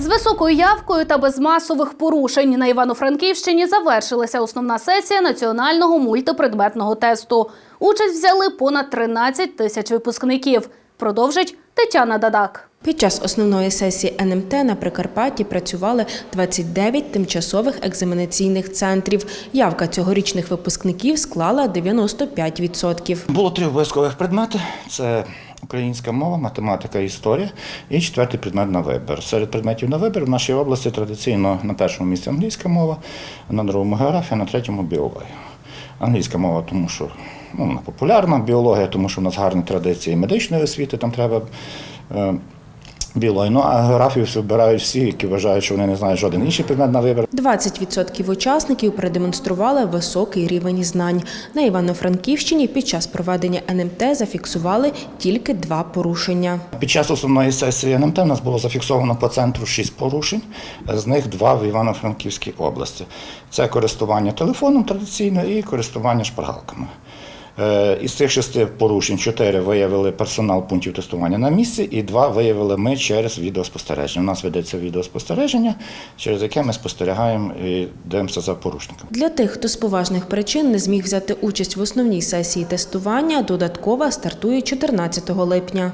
З високою явкою та без масових порушень на Івано-Франківщині завершилася основна сесія національного мультипредметного тесту. Участь взяли понад 13 тисяч випускників. Продовжить Тетяна Дадак. Під час основної сесії НМТ на Прикарпатті працювали 29 тимчасових екзаменаційних центрів. Явка цьогорічних випускників склала 95%. Було три обов'язкових предмети: це українська мова, математика історія, і четвертий предмет на вибір. Серед предметів на вибір в нашій області традиційно на першому місці англійська мова, на другому географія, на третьому біологія. Англійська мова, тому що ну, популярна, біологія, тому що в нас гарні традиції медичної освіти, там треба. Білої. Ну, а географію вибирають всі, які вважають, що вони не знають жоден інший предмет на вибір. 20% учасників продемонстрували високий рівень знань. На Івано-Франківщині під час проведення НМТ зафіксували тільки два порушення. Під час основної сесії НМТ у нас було зафіксовано по центру шість порушень, з них два в Івано-Франківській області. Це користування телефоном традиційно і користування шпаргалками. Е, Із цих шести порушень чотири виявили персонал пунктів тестування на місці, і два виявили ми через відеоспостереження. У нас ведеться відеоспостереження, через яке ми спостерігаємо і дивимося за порушниками. Для тих, хто з поважних причин не зміг взяти участь в основній сесії тестування, додаткова стартує 14 липня.